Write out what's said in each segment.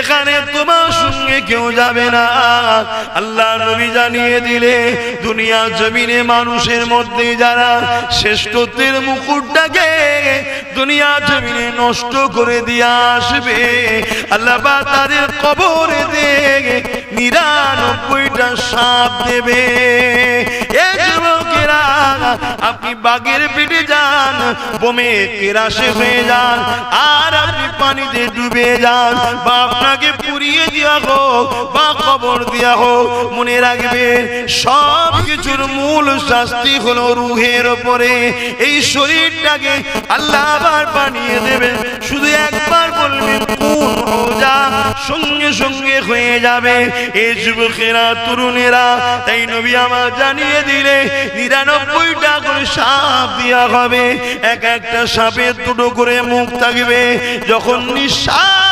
যেখানে তোমার সঙ্গে কেউ যাবে না। আল্লাহ নবী জানিয়ে দিলে দুনিয়া জমিনে মানুষের মধ্যে যারা শ্রেষ্ঠত্বের মুকুটটাকে দুনিয়া জমিনে নষ্ট করে দিয়ে আসবে আল্লাহ তাদের কবরে দিয়ে নিরানব্বইটা সাপ দেবে। আপনি বাগের পেটে যান কেরাসে হয়ে যান, আর আপনি পানিতে ডুবে যান। বা পুড়িয়ে দেওয়া হোক, বা কবর দেওয়া হোক, মনে রাখবেন সব কিছুর মূল শাস্তি হলো রুহের ওপরে। এই শরীরটাকে আল্লাহ আবার বানিয়ে দেবেন। শুধু যা সঙ্গে সঙ্গে হয়ে যাবে। এই যুবকেরা তরুণেরা, তাই নবী আমার জানিয়ে দিলে, নিরানব্বইটা করে সাপ দেওয়া হবে। এক একটা সাপের দুটো করে মুখ থাকবে। যখন নিঃশ্বাস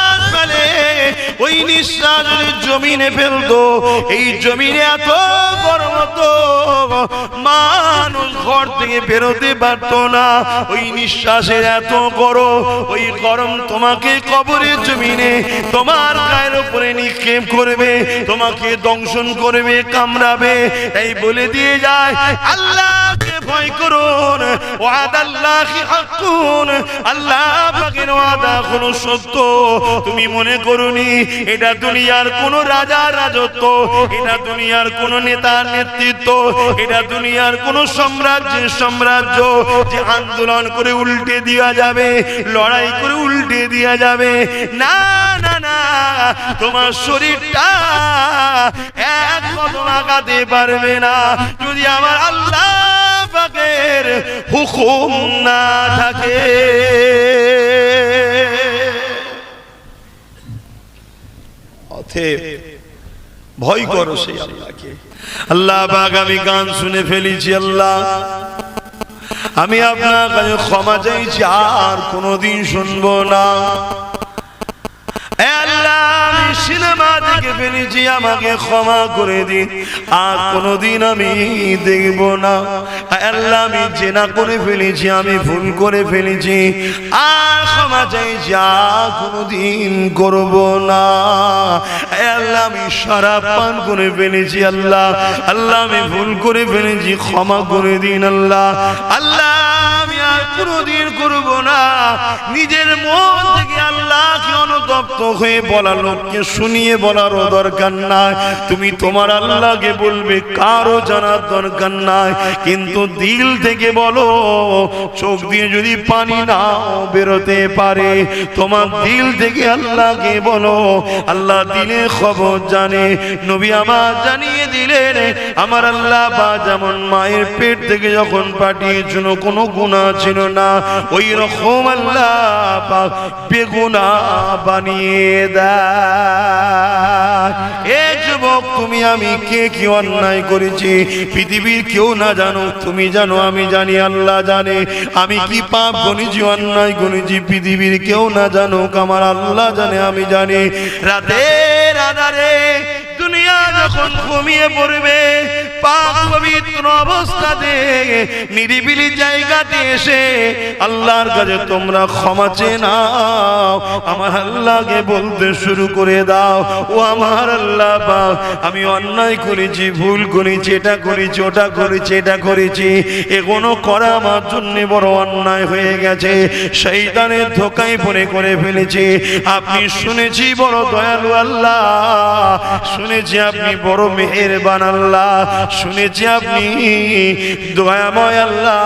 ওই নিঃশ্বাস জমিনে ফেলতো। এই জমিনে এত গরম তো মানুষ ঘর থেকে বেরোতে পারতো না। ওই নিঃশ্বাসের এত গরম। ওই গরম তোমাকে কবরের জমিনে, তোমার গায়ের উপরে নিক্ষেপ করবে, তোমাকে দংশন করবে, কামড়াবে। এই বলে দিয়ে যায়, আল্লাহকে ভয় করুন ওয়াদাল্লাহি হাক্কুন। আল্লাহ পাকের ওয়াদা কোনো সত্য। তুমি মনে করুনি এটা দুনিয়ার কোন রাজার রাজত্ব, এটা দুনিয়ার কোন নেতার নেতৃত্ব, এটা দুনিয়ার কোন সাম্রাজ্যের সাম্রাজ্য যে আন্দোলন করে উল্টে দেওয়া যাবে, লড়াই করে উল্টে দেওয়া যাবে। না না না, তোমার শরীরটা এক কদম আগাতে পারবে না। যদি আমার আল্লাহ পাকের হুকুম না থাকে। অতএব ভয় করো সেই আল্লাহকে। আল্লাহ পাক, আমি গান শুনে ফেলেছি আল্লাহ। আমি আপনার কাছে ক্ষমা চাইছি, আর কোনোদিন শুনব না। আমি সিনেমা দেখে ফেলেছি, আমাকে ক্ষমা করে দিন। আর কোনোদিন আমি দেখব না। আল্লাহ, আমি জেনা করে ফেলেছি, আমি ভুল করে ফেলেছি। আর ক্ষমা চাইছি আর কোনোদিন করব না। আল্লাহ, আমি সারা পান করে ফেলেছি, আল্লাহ। আল্লাহ, আমি ভুল করে ফেলেছি, ক্ষমা করে দিন, আল্লাহ। আল্লাহ কোনোদিন করব না। নিজের মন থেকে আল্লাহকে অনুতপ্ত হয়ে বলা লোককে শুনিয়ে বলারও দরকার নাই। তুমি তোমার আল্লাহকে বলবে কারও জানার দরকার নাই। কিন্তু দিল থেকে বলো, চোখ দিয়ে যদি পানি নাও, বেরোতে পারে। তোমার দিল থেকে আল্লাহকে বলো, আল্লাহ দিলে খবর জানে। নবী আমার জানিয়ে দিলেন, আমার আল্লাহ বা যেমন মায়ের পেট থেকে যখন পাঠিয়েছিল, কোনো গুণা ছিল না, ওই রকম আল্লাহ বেগুনা বানিয়ে দেয়। যুবক, তুমি আমি কে? কি অন্যায় করেছি? পৃথিবীর কেউ না জানো, তুমি জানো, আমি জানি, আল্লাহ জানে। আমি কি পাপ গণিছি অন্যায় গণিছি পৃথিবীর কেউ না জানো আমার আল্লাহ জানে, আমি জানি। রাতের আধারে দুনিয়া যখন ঘুমিয়ে পড়বে নিরিবিলি জায়গাতে এসে আল্লাহর কাছে তোমরা ক্ষমা আমার আল্লাহকে বলতে শুরু করে দাও। ও আমার আল্লাহ আমি অন্যায় করেছি, ভুল করেছি, এটা করেছি, ওটা করেছি, এটা করেছি, এগুলো করা আমার জন্য বড় অন্যায় হয়ে গেছে শৈতানের ধোকায় পড়ে করে ফেলেছি। আপনি শুনেছি বড় দয়ালু আল্লাহ, শুনেছি আপনি বড় মেহেরবান আল্লাহ শুনেছি আপনি দয়াময় আল্লাহ,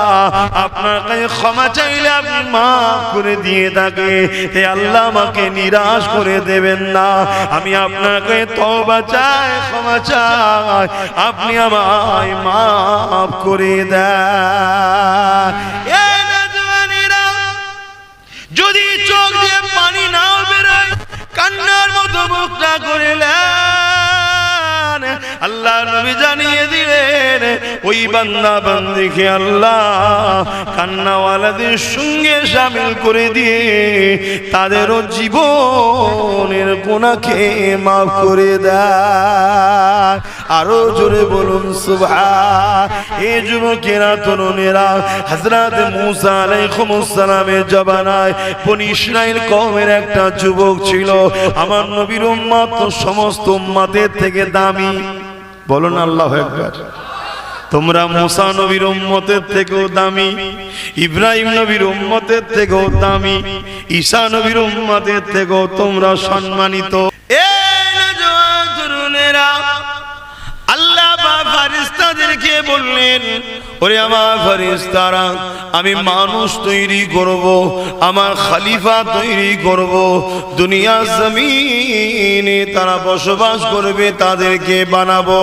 আপনার কাছে ক্ষমা চাইলে আপনি মাফ করে দিয়ে থাকে। হে আল্লাহ, আমাকে নিরাশ করে দেবেন না। আমি আপনার কাছে তওবা চাই, ক্ষমা চাই। আপনি আমায় মাফ করে এ যদি চোখ দিয়ে পানি নাও বেরোয়, কান্নার মতো করে নেন। আল্লাহ নবী জানিয়ে দিলেন, ওই বান্দা বান্দিকে আল্লাহ কান্নাওয়ালাদের সঙ্গে সামিল করে দিয়ে তাদেরও জীবনের গুণাকে মাফ করে দেয়। আরও জোরে বলুন সুভা এ মুসা জবানায় কওমের একটা যুবক ছিল। আমার নবীর সমস্ত উম্মতের থেকে দামি। বলুন আল্লাহ একবার তোমরা মুসা নবীর উম্মতের থেকেও দামি, ইব্রাহিম নবীর উম্মতের থেকেও দামি, ঈসা নবীর উম্মতের থেকেও তোমরা সম্মানিত। আল্লাহ বা বললেন ওরে আমার ফারিস্তারা আমি মানুষ তৈরি করব, আমার খালিফা তৈরি করব দুনিয়া জমিনে তারা বসবাস করবে, তাদেরকে বানাবো।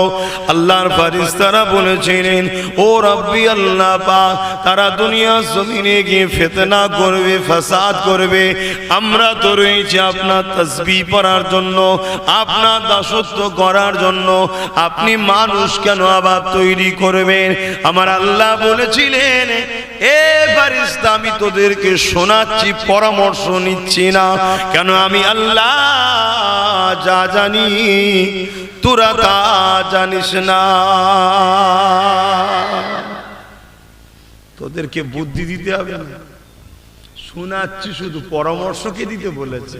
আল্লাহর ফারিস্তারা বলেছিলেন, ও রব্বি আল্লাহ পা তারা দুনিয়া জমিনে গিয়ে ফেতনা করবে, ফাসাদ করবে। আমরা তো রয়েছি আপনার তসবি পড়ার জন্য, আপনার দাসত্ব করার জন্য। আপনি মানুষ কেন আবার তৈরি করবেন? আমার আল্লাহ বলেছিলেন, এ ফারিস্তা আমি তোদেরকে শোনাচ্ছি, পরামর্শ নিচ্ছি না। কেন আমি আল্লাহ যা জানি, তোরা তা জানিস না। তোদেরকে বুদ্ধি দিতে হবে শোনাচ্ছি শুধু পরামর্শকে দিতে বলেছে?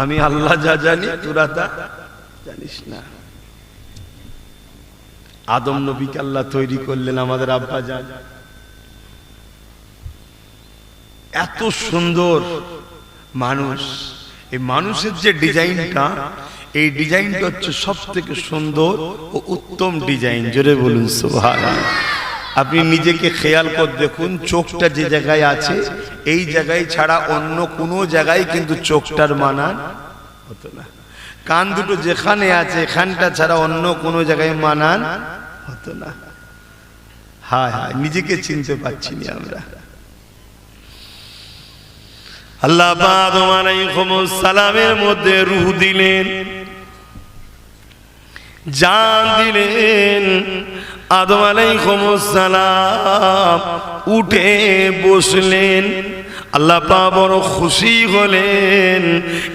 আমি আল্লাহ যা জানি, তোরা তা জানিস না। আদম নবীকে আল্লাহ তৈরি করলেন আমাদের আব্বা যান এত সুন্দর মানুষ। এই মানুষের যে ডিজাইনটা, এই ডিজাইনটা হচ্ছে সব থেকে সুন্দর ও উত্তম ডিজাইন। জোরে বলুন সোহান আপনি নিজেকে খেয়াল করে দেখুন, চোখটা যে জায়গায় আছে, এই জায়গায় ছাড়া অন্য কোনো জায়গায় কিন্তু চোখটার মানান হতো না। কান দুটো যেখানে আছে, এখানটা ছাড়া অন্য কোনো জায়গায় মানান হতো না। হায় হায়, নিজেকে চিনতে পারছি না আমরা। আল্লাহ সালামের মধ্যে রুহ দিলেন, জান দিলেন, আদম আলাইহিস সালাম উঠে বসলেন। আল্লাহ পা বড় খুশি হলেন।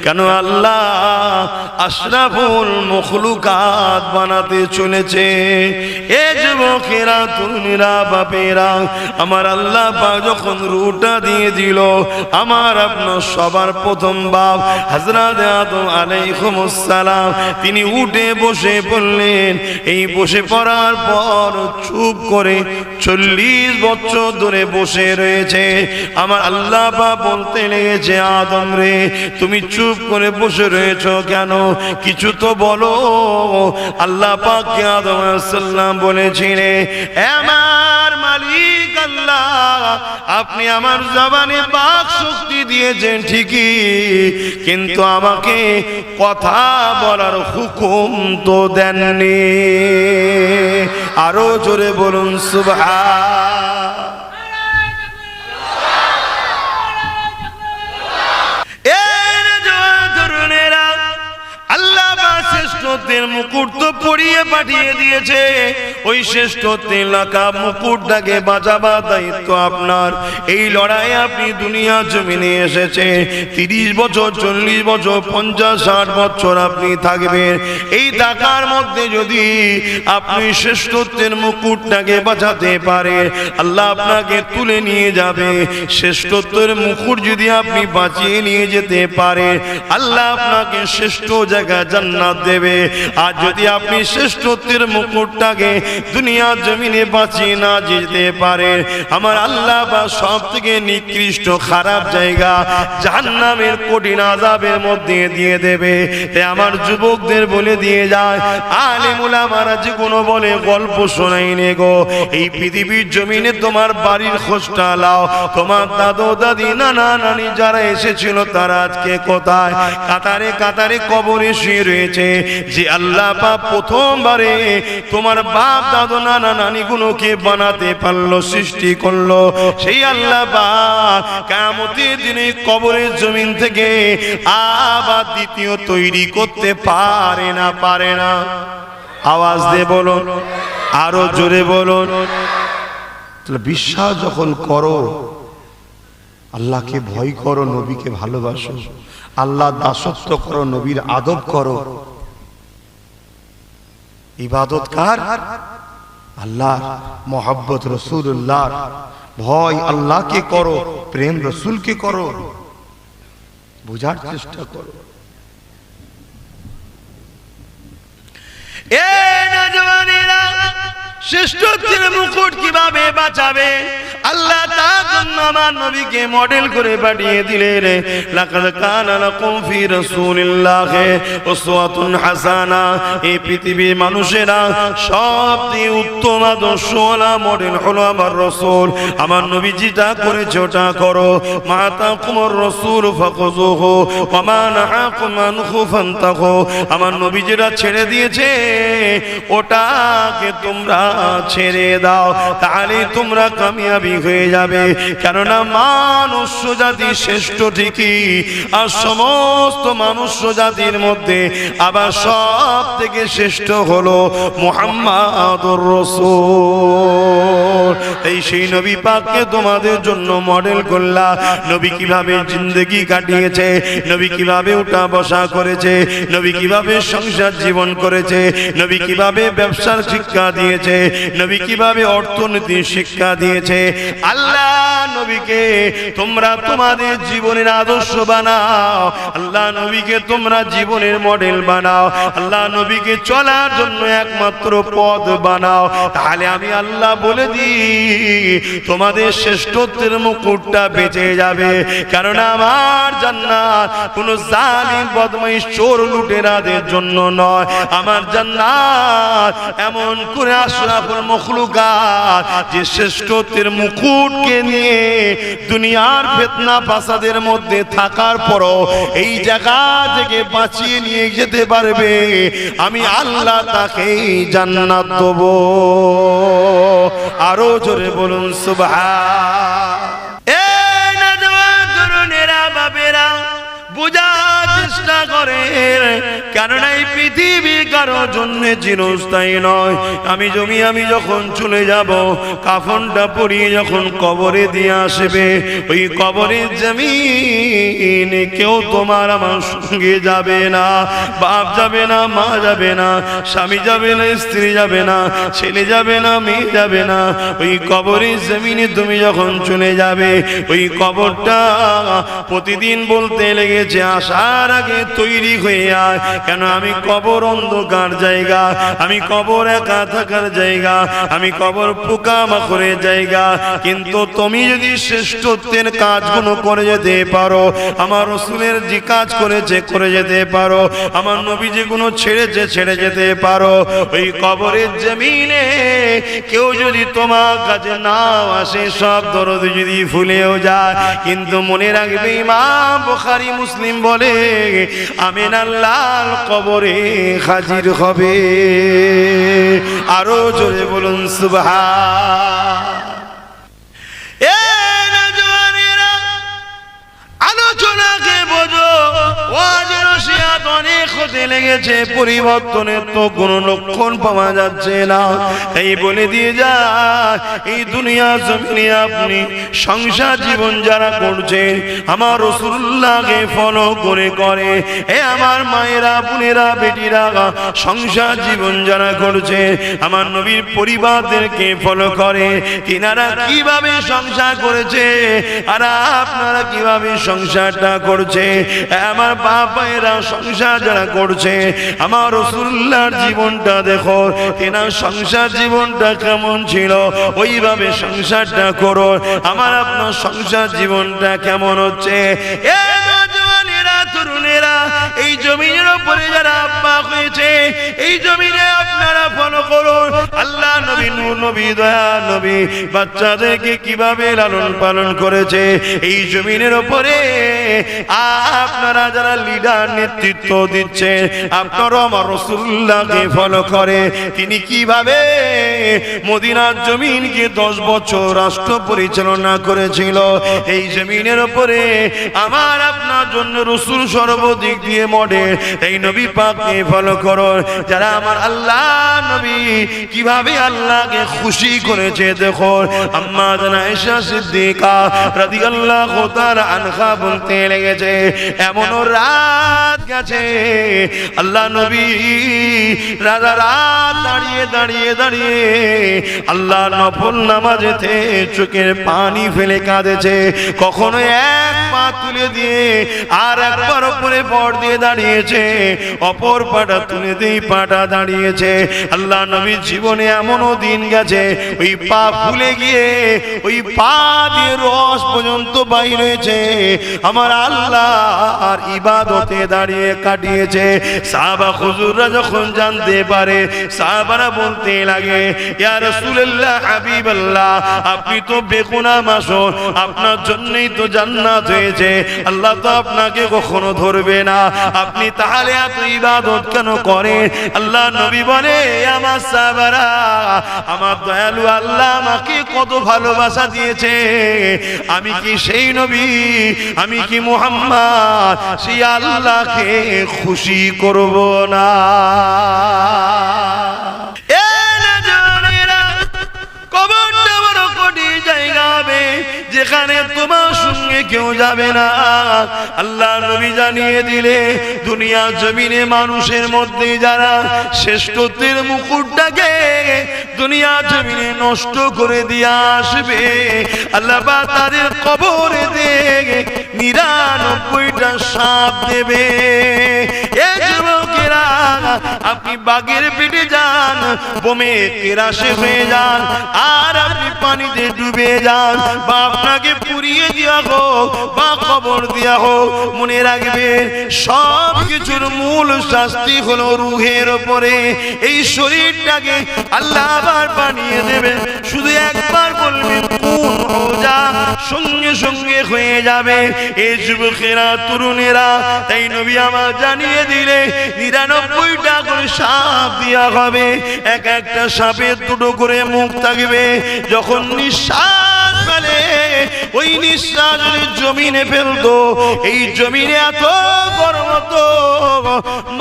কেন আল্লাহ আশরাফুল মখলুকাত বানাতে চলেছে। এ যুবকেরা, তরুণীরা, বাপেরা, আমার আল্লাহ পা যখন রুটা দিয়ে দিল, আমার আপনার সবার প্রথম বাপ হাজরাত আদম আলাইকুমসালাম তিনি উঠে বসে পড়লেন। এই বসে পড়ার পর চুপ করে চল্লিশ বছর ধরে বসে রয়েছে। আমার আল্লাহ বা বলতে লেগেছে আদম রে, তুমি চুপ করে বসে রয়েছ কেন? কিছু তো বলো। আল্লাহ পাককে আদম সাল্লাম বলেছিলেন আমার মালিক আপনি আমার জবানে বাক শক্তি দিয়েছেন ঠিকই, কিন্তু আমাকে কথা বলার হুকুম তো দেননি। আরও জোরে বলুন সুভা শ্রেষ্ঠত্বের মুকুট তো পরিয়ে পাঠিয়ে দিয়েছে। ওই শ্রেষ্ঠত্বের লাকা মুকুটটাকে বাঁচাবার দায়িত্ব আপনার। এই লড়াই আপনি দুনিয়া জমিনে এসেছে। তিরিশ বছর, চল্লিশ বছর, পঞ্চাশ, ষাট বছর আপনি থাকবেন। এই টাকার মধ্যে যদি আপনি শ্রেষ্ঠত্বের মুকুটটাকে বাঁচাতে পারে আল্লাহ আপনাকে তুলে নিয়ে যাবে। শ্রেষ্ঠত্বের মুকুট যদি আপনি বাঁচিয়ে নিয়ে যেতে পারে আল্লাহ আপনাকে শ্রেষ্ঠ জায়গা জান্নাত দেবে। আর যদি আপনি শ্রেষ্ঠত্বের মুকুটটাকে দুনিয়া জমিনে বাঁচিয়ে না যেতে পারে। আমার আল্লাহ বা সব থেকে নিকৃষ্ট খারাপ জায়গা জাহান্নামের কঠিন আজাবের মধ্যে দিয়ে দেবে। তাই আমার যুবকদের বলে দিয়ে যায়, আলেমুলা মারা যে কোনো বলে গল্প শোনাই নে গো। এই পৃথিবীর জমিনে তোমার বাড়ির খোঁজটা লাও। তোমার দাদু, দাদি, নানা, নানি যারা এসেছিল তারা আজকে কোথায়? কাতারে কাতারে কবরে শুয়ে রয়েছে। যে আল্লাহ পাক প্রথমবারে তোমার বাপ দাদু নানা নানি গুলোকে বানাতে পারল, সৃষ্টি করল। সেই আল্লাহ কামতের দিনে কবরের জমিন থেকে আবার দ্বিতীয় তৈরি করতে পারে না পারে না। আওয়াজ দিয়ে বলুন, আরও জোরে বলুন। বিশ্বাস যখন করো, আল্লাহকে ভয় করো, নবীকে ভালোবাসো। আল্লাহ দাসত্ব করো, নবীর আদব করো। ইবাদত কার? আল্লাহ মোহাব্বত রসুল্লাহ ভয় আল্লাহকে করো, প্রেম রসুলকে করো। বোঝার চেষ্টা করো। এ নজওয়ানেরা! শ্রেষ্ঠত্বের মুকুট কীভাবে বাঁচাবে? আল্লাহ তার জন্য আমার নবীকে মডেল করে পাঠিয়ে দিলেন লাকাদ কানা লাকুম ফি রাসূলিল্লাহি উসওয়াতুন হাসানা। এই পৃথিবীর মানুষেরা সবচেয়ে উত্তম আদর্শওয়ালা মডেল হলো আমার রাসূল। আমার নবী যেটা করেছে করো। মা তাকুমুর রাসূল ফাকুযুহু ওয়া মা নাহাকুম আনহু ফান্তাহু। আমার নবী যেটা ছেড়ে দিয়েছে। ওটাকে তোমরা ছেড়ে দাও, তাহলে তোমরা কামিয়াবি হয়ে যাবে। কেননা মানুষ জাতি শ্রেষ্ঠ ঠিকই, আর সমস্ত মানুষ জাতির মধ্যে আবার সব থেকে শ্রেষ্ঠ হলো মোহাম্মদুর রসুল। এই সেই নবী পাককে তোমাদের জন্য মডেল করলা। নবী কীভাবে জিন্দগি কাটিয়েছে, নবী কীভাবে উঠা বসা করেছে, নবী কীভাবে সংসার জীবন করেছে, নবী কীভাবে ব্যবসার শিক্ষা দিয়েছে নবী কীভাবে অর্থনীতির শিক্ষা দিয়েছে? আল্লাহ নবীকে তোমরা তোমাদের জীবনের আদর্শ বানাও। আল্লাহ নবীকে তোমরা জীবনের মডেল বানাও। আল্লাহ নবীকে চলার জন্য একমাত্র পথ বানাও। তাহলে আমি আল্লাহ বলে দিই, তোমাদের শ্রেষ্ঠত্বের মুকুটটা বেঁচে যাবে। কারণ আমার জান্নাত কোন জালিম, বদমাইশ, চোর, লুটেরাদের জন্য নয়। আমার জান্নাত এমন করে আশরাফুল মখলুকাত যে শ্রেষ্ঠত্বের মুকুটকে নিয়ে দুনিয়ার ফেতনা ফাসাদের মধ্যে থাকার পরও এই জায়গা থেকে বাঁচিয়ে নিয়ে যেতে পারবে। আমি আল্লাহ তাকে জান্নাত দেব। আরও জোরে বলুন, সুবহান। চেষ্টা করে। কেননা এই পৃথিবী কারও জন্য চিরস্থায়ী নয়। আমি জমি, আমি যখন চলে যাব, কাফনটা পরিয়ে যখন কবরে দিয়ে আসবে, ওই কবরের জমিন কেউ তোমার আমার সঙ্গে যাবে না। বাপ যাবে না, মা যাবে না, স্বামী যাবে না, স্ত্রী যাবে না, ছেলে যাবে না, মেয়ে যাবে না। ওই কবরের জমিনে তুমি যখন চলে যাবে, ওই কবরটা প্রতিদিন বলতে লেগেছে, আসার আগে তৈরি হয়ে আয়। কেন আমি কবর অন্ধকার জায়গা? আমি কবর একা থাকার জায়গা। আমি কবর পোকা মাখরের জায়গা। কিন্তু তুমি যদি শ্রেষ্ঠত্বের কাজগুলো করে যেতে পারো, আমার রসুলের যে কাজ করেছে করে যেতে পারো, আমার নবী যেগুলো ছেড়েছে ছেড়ে যেতে পারো। ওই কবরের জমিনে কেউ যদি তোমার কাছে নাও আসে, সব দরদ যদি ফুলেও যায়। কিন্তু মনে রাখবে ইমাম বুখারী, মুসলিম বলে আমিন আল্লাহর কবরে হাজির হবে। আরও জোরে বলুন নজওয়ানেরা আলোচনাকে বোঝো পরিবর্তনের তো লক্ষণ পাওয়া যাচ্ছে না। এই বলে দিয়ে এই দুনিয়া জমিনে আপনি সংসার জীবন যারা করছেন আমার রসুল্লাহকে ফলো করে করে। এ আমার মায়েরা, বোনেরা, বেটিরা, সংসার জীবন যারা করছে, আমার নবীর পরিবারদেরকে ফলো করে। তিনারা কীভাবে সংসার করেছে, আর আপনারা কীভাবে সংসারটা করছে? আমার বাবায়েরা সংসার যারা করছে, আমার রসুল্লার জীবনটা দেখো, তেনার সংসার জীবনটা কেমন ছিল, ওইভাবে সংসারটা করো, আমার আপনার সংসার জীবনটা কেমন হচ্ছে? এ নওজওয়ানেরা, তরুণেরা এই জমিনের উপরে যারা আব্বা হয়েছে এই জমিনে আপনারা ফলো করুন। আল্লাহ নবী নূর নবী দয়া নবী বাচ্চাদেরকে কীভাবে লালন পালন করেছে এই জমিনের উপরে আপনারা যারা লিডার নেতৃত্ব দিচ্ছে আপনারা আমার রসুল্লাহকে ফলো করে। তিনি কীভাবে মদিনার জমিনকে দশ বছর রাষ্ট্র পরিচালনা করেছিল এই জমিনের উপরে আমার আপনার জন্য রসুল সর্বদিক দিয়ে মডেল এই নবী পাককে ফলো করো। যারা আমার আল্লাহ নবী, কীভাবে আল্লাহকে খুশি করেছে দেখো। আম্মা জানা ঈশা সিদ্দিকা রাদিয়াল্লাহু তাআলা আনহা বলতে লেগেছে এমন রাত গেছে। আল্লাহ নবী রাজা রাত দাঁড়িয়ে দাঁড়িয়ে দাঁড়িয়ে আল্লাহ নফল নামাজেতে চোখের পানি ফেলে কাঁদেছে। কখনো এক পা তুলে দিয়ে আর একবার উপরে পর দিয়ে দাঁড়িয়েছে, অপর পাটা তুলে দিয়ে পাটা দাঁড়িয়েছে। আল্লাহ নবীর জীবনে এমনও দিন গেছে, ওই পা ফুলে গিয়ে, ওই পা দিয়ে রস পর্যন্ত বাইর হয়েছে। আমার আল্লাহ আর ইবাদতে দাঁড়িয়ে কাটিয়েছে। সাহাবা হুজুররা যখন জানতে পারে, সাহাবারা বলতে লাগে, ইয়া রাসূলুল্লাহ, হাবিবাল্লাহ, আপনি তো বেগুনা মাসুর, আপনার জন্যই তো জান্নাত হয়েছে। আল্লাহ তো আপনাকে কখনো ধরবে না। আপনি তাহলে এত ইবাদত কেন করেন? আল্লাহ নবী বলে, আমার সাবারা আমার দয়ালু আল্লাহ আমাকে কত ভালোবাসা দিয়েছে। আমি কি সেই নবী? আমি কি মুহাম্মদ? সেই আল্লাহকে খুশি করব না। যেখানে তোমার সঙ্গে কেউ যাবে না। আল্লাহ নবী জানিয়ে দিলে দুনিয়া জমিনে মানুষের মধ্যে যারা শ্রেষ্ঠত্বের মুকুটটাকে দুনিয়া জমিনে নষ্ট করে দিয়ে আসবে, আল্লাহ বা তাদের কবরে দিয়ে নিরানব্বইটা সাপ দেবে। এ যুবকেরা আপনি বাগের পেটে যান, বোমে কেরাসে হয়ে যান, আর আপনি পানিতে ডুবে যান। বা আপনাকে পুড়িয়ে দেওয়া হোক, বা খবর দেওয়া হোক, মনে রাখবেন সব কিছুর মূল শাস্তি হলো রুহের ওপরে। এই শরীরটাকে আল্লাহ আবার বানিয়ে দেবেন। শুধু একবার বলবেন সঙ্গে সঙ্গে হয়ে যাবে। এই যুবকেরা, তরুণেরা, তাই নবী আমার জানিয়ে দিলে নিরানব্বইটা করে সাপ দেওয়া হবে। এক একটা সাপের দুটো করে মুখ থাকবে। যখন নিঃশ্বাস ফেলে ওই নিঃশ্বাস জমিনে ফেলতো, এই জমিনে এত গরম হতো,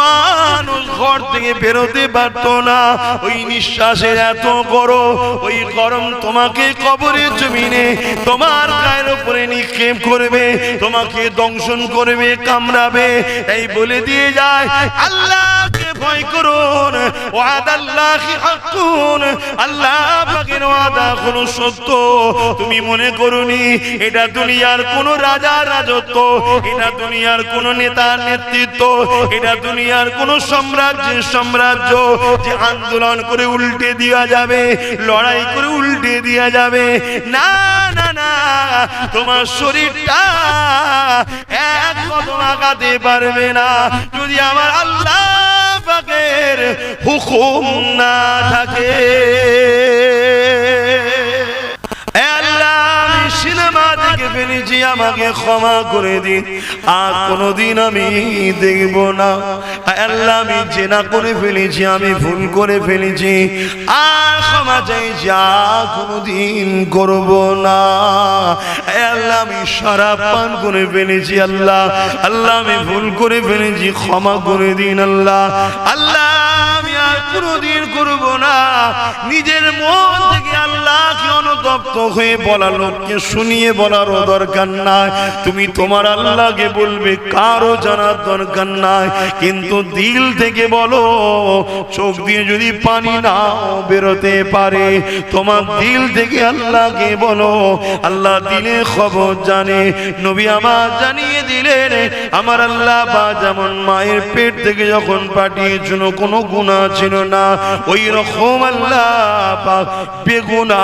মানুষ ঘর থেকে বেরোতে পারতো না। ওই নিঃশ্বাসের এত গরম ওই গরম তোমাকে কবরের জমিনে, তোমার গায়ের উপরে নিক্ষেপ করবে, তোমাকে দংশন করবে, কামড়াবে। এই বলে দিয়ে যায়, আল্লাহকে ভয় করুন ওয়াদাল্লাহি হাক্কুন আল্লাহ পাকের ওয়াদা কোনো সত্য। তুমি মনে করুনি এটা দুনিয়ার কোন রাজা রাজত্ব, এটা দুনিয়ার কোন নেতার নেতৃত্ব, এটা দুনিয়ার কোন সাম্রাজ্যের সাম্রাজ্য যে আন্দোলন করে উল্টে দেওয়া যাবে, লড়াই করে উল্টে দেওয়া যাবে। না না না, তোমার শরীরটা এক কদম আগাতে পারবে না। যদি আমার আল্লাহ পাকের হুকুম না থাকে। দেখে ফেলেছি আমাকে ক্ষমা করে দিন। আর কোনোদিন আমি দেখব না। আল্লাহ, আমি জেনা করে ফেলেছি, আমি ভুল করে ফেলেছি। আর ক্ষমা চাইছি আর কোনোদিন করব না। আল্লাহ, আমি পান করে ফেলেছি, আল্লাহ। আল্লাহ, আমি ভুল করে ফেলেছি, ক্ষমা করে দিন, আল্লাহ। আল্লাহ কোনোদিন করব না। নিজের মন থেকে আল্লাহকে অনুতপ্ত হয়ে বলা লোককে শুনিয়ে বলারও দরকার নাই। তুমি তোমার আল্লাহকে বলবে কারও জানার দরকার নাই। কিন্তু দিল থেকে বলো, চোখ দিয়ে যদি পানি নাও, বেরোতে পারে। তোমার দিল থেকে আল্লাহকে বলো, আল্লাহ দিলে খবর জানে। নবী আমার জানিয়ে দিলেন, আমার আল্লাহ বা যেমন মায়ের পেট থেকে যখন পাঠিয়েছিল, কোনো গুণা ছিল না, ওই রকম আল্লাহ বেগুনা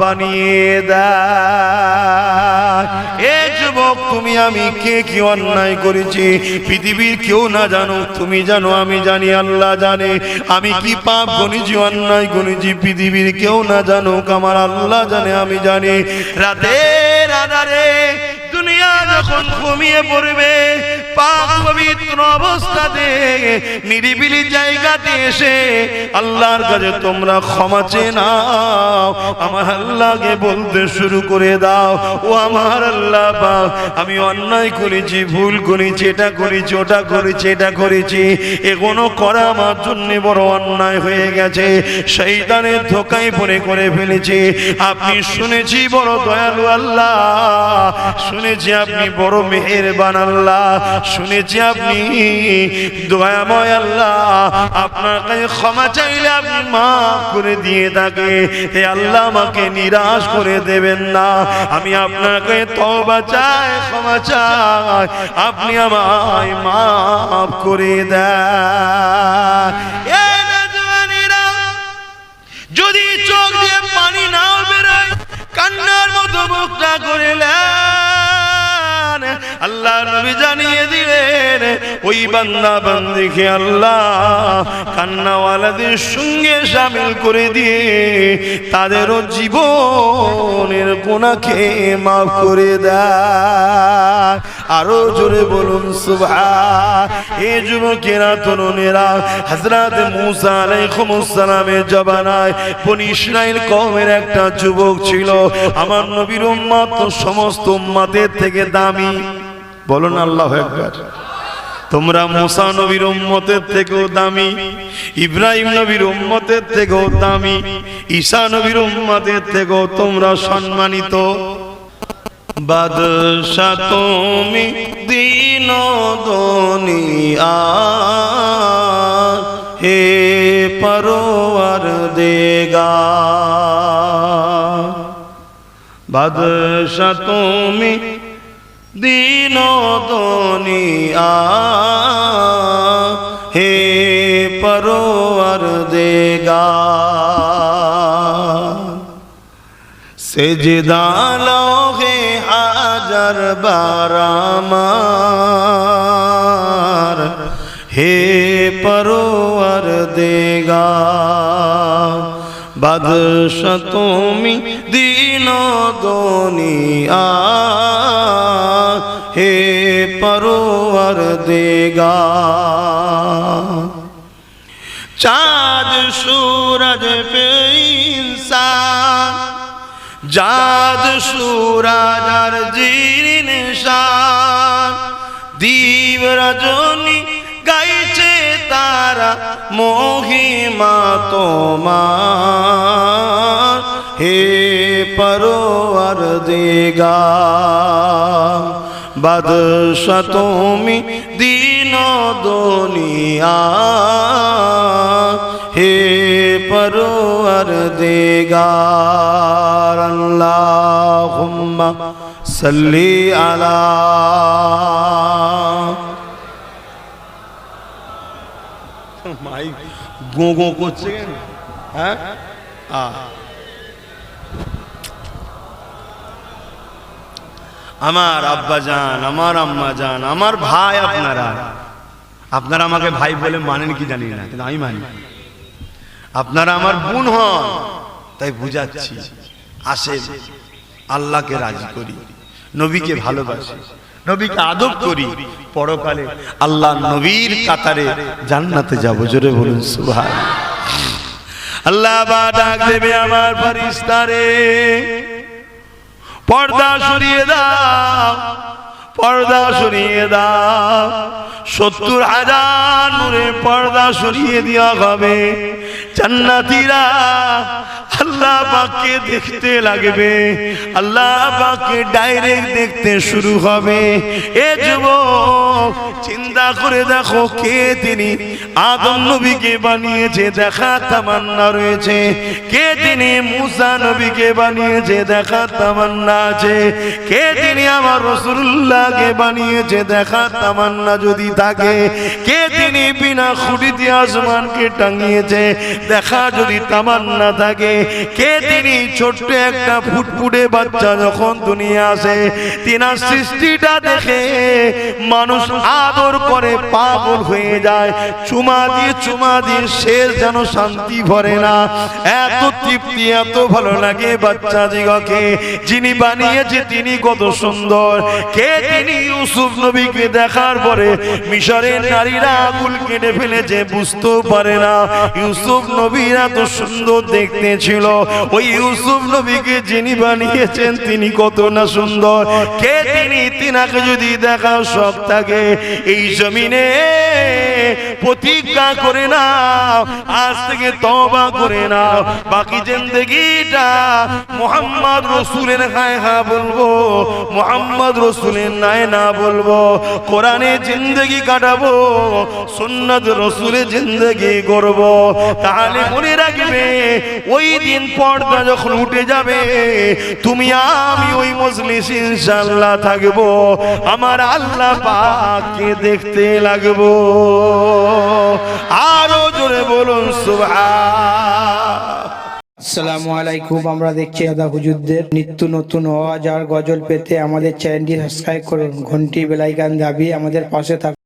বানিয়ে দেয়। যুবক, তুমি আমি কে? কি অন্যায় করেছি? পৃথিবীর কেউ না জানো, তুমি জানো, আমি জানি, আল্লাহ জানে। আমি কি পাপ গণিছি অন্যায় গণিছি পৃথিবীর কেউ না জানো আমার আল্লাহ জানে, আমি জানি। রাতে রাধারে দুনিয়া যখন ঘুমিয়ে পড়বে অবস্থাতে নিরিবিলি জায়গাতে এসে আল্লাহর কাছে তোমরা ক্ষমা আমার আল্লাহকে বলতে শুরু করে দাও। ও আমার আল্লাহ আমি অন্যায় করেছি, ভুল করেছি, এটা করেছি, ওটা করেছি, এটা করেছি, এগুলো করা আমার জন্য বড় অন্যায় হয়ে গেছে শৈতানের ধোকায় পড়ে করে ফেলেছি। আপনি শুনেছি বড় দয়ালু আল্লাহ, শুনেছি আপনি বড় মেহেরবান আল্লাহ শুনেছি আপনি। দয়াময় আল্লাহ, আপনার কাছে ক্ষমা চাইলে আপনি মাফ করে দিয়ে থাকে। হে আল্লাহ, আমাকে নিরাশ করে দেবেন না। আমি আপনার কাছে তওবা চাই, ক্ষমা চাই। আপনি আমায় মাফ করে দেন। যদি চোখ দিয়ে পানি নাও বেরোয়, কান্নার মতো মুখটা করিলেন আল্লাহ নবী জানিয়ে দিলেন, ওই বান্দা বান্দিকে আল্লাহ কান্নাওয়ালাদের সঙ্গে সামিল করে দিয়ে তাদেরও জীবনের কোনাকে মাফ করে দেয়। আরও জোরে বলুন সুভা এ মুসা জবানায় কওমের একটা যুবক ছিল। আমার নবীর সমস্ত থেকে দামি। বলুন আল্লাহ একবার। তোমরা মুসা নবীর উম্মতের থেকেও দামি, ইব্রাহিম নবীর উম্মতের থেকেও দামি, ঈসা নবীর উম্মতের থেকেও তোমরা সম্মানিত। বাদশা তুমি দিন দুনিয়া হে পরোয়ার দেগা বাদশা তুমি দিন দুনিয়া হে পরোয়ার দেগা সেজদা লোহে হাজার বারামার হে পরোয়ার দেগা বাদশ তুমি দিন দুনিয়া, হে পরোয়ার দেগা চাঁদ সূরজ পে যাদ জাদ সূরজ আর জির রজনী গাইছে তারা, মোহিমা তোমার। পরোয়ার দেগা বাদশা তুমি দিন দুনিয়া। হে পরোয়ার দেগার, আল্লাহুম্মা সাল্লি আলা। মাই গো গো করছে হ্যাঁ? আ। আমার আব্বা যান, আমার আম্মা যান, আমার ভাই আপনারা। আপনারা আমাকে ভাই বলে মানেন কি জানি না, কিন্তু আমি মানি। আপনারা আমার বোন হন, তাই বুঝাচ্ছি আসে আল্লাহকে রাজি করি, নবীকে ভালোবাসি, নবীকে আদব করি, পরকালে আল্লাহ নবীর কাতারে জান্নাতে যাব, জোরে বলুন সুভাষ আল্লাহ বা ডাক দেবে আমার ফারিস্তারে পর্দা সরিয়ে দাও পর্দা সরিয়ে দাও। সত্তর হাজার নূরে পর্দা সরিয়ে দেওয়া হবে। জান্নাতীরা আল্লাহ পাককে দেখতে লাগবে। আল্লাহ পাককে ডাইরেক্ট দেখতে শুরু হবে। এ যুবক, চিন্তা করে দেখো কে তিনি? আদম নবীকে বানিয়েছে, দেখা তামান্না রয়েছে। কে তিনি? মুসা নবীকে বানিয়েছে, দেখা তামান্না আছে। কে তিনি? আমার রসুল্লাহকে বানিয়েছে, দেখা তামান্না যদি থাকে। কে তিনি? বিনা খুঁটিতে আসমানকে টাঙিয়েছে। দেখা যদি তামান্না থাকে, কে তিনি? ছোট্ট একটা ফুটফুটে বাচ্চা যখন দুনিয়া আসে, তিনার সৃষ্টিটা দেখে মানুষ আদর করে পাগল হয়ে যায়। চুমা দিয়ে চুমা দিয়ে শেষ যেন শান্তি ভরে না। এত তৃপ্তি, এত ভালো লাগে বাচ্চা দিগকে। যিনি বানিয়েছে তিনি কত সুন্দর। কে তিনি? ইউসুফ নবীকে দেখার পরে মিশরের নারীরা আগুল কেটে ফেলেছে, বুঝতেও পারে না। ইউসুফ নবীর এত সুন্দর দেখতে ছিল। ওই ইউসুফ নবীকে যিনি বানিয়েছেন, তিনি কত না সুন্দর। কে তিনি? তিনাকে যদি দেখার শখ থাকে, এই জমিনে প্রতিজ্ঞা করে না আজ থেকে তবা করে না বাকি জিন্দগিটা মোহাম্মদ রসুলের হায় হা বলব, মোহাম্মদ রসুলের নাই না বলব। কোরআনে জিন্দগি কাটাবো, সুন্নত রসুলের জিন্দগি করব তাহলে মনে রাখবে, ওই দিন পর্দা যখন উঠে যাবে, তুমি আমি ওই মজলিস ইনশাল্লাহ থাকব, আমার আল্লাহ পাককে দেখতে লাগবো। আরও জোরে বলুন, সুবহান। আসসালামু আলাইকুম, আমরা দেখছি দাদা হুজুরদের নিত্য নতুন আওয়াজ আর গজল পেতে আমাদের চ্যানেলটি সাবস্ক্রাইব করুন, ঘন্টি বেলাইকান দাবি আমাদের পাশে থাকুন।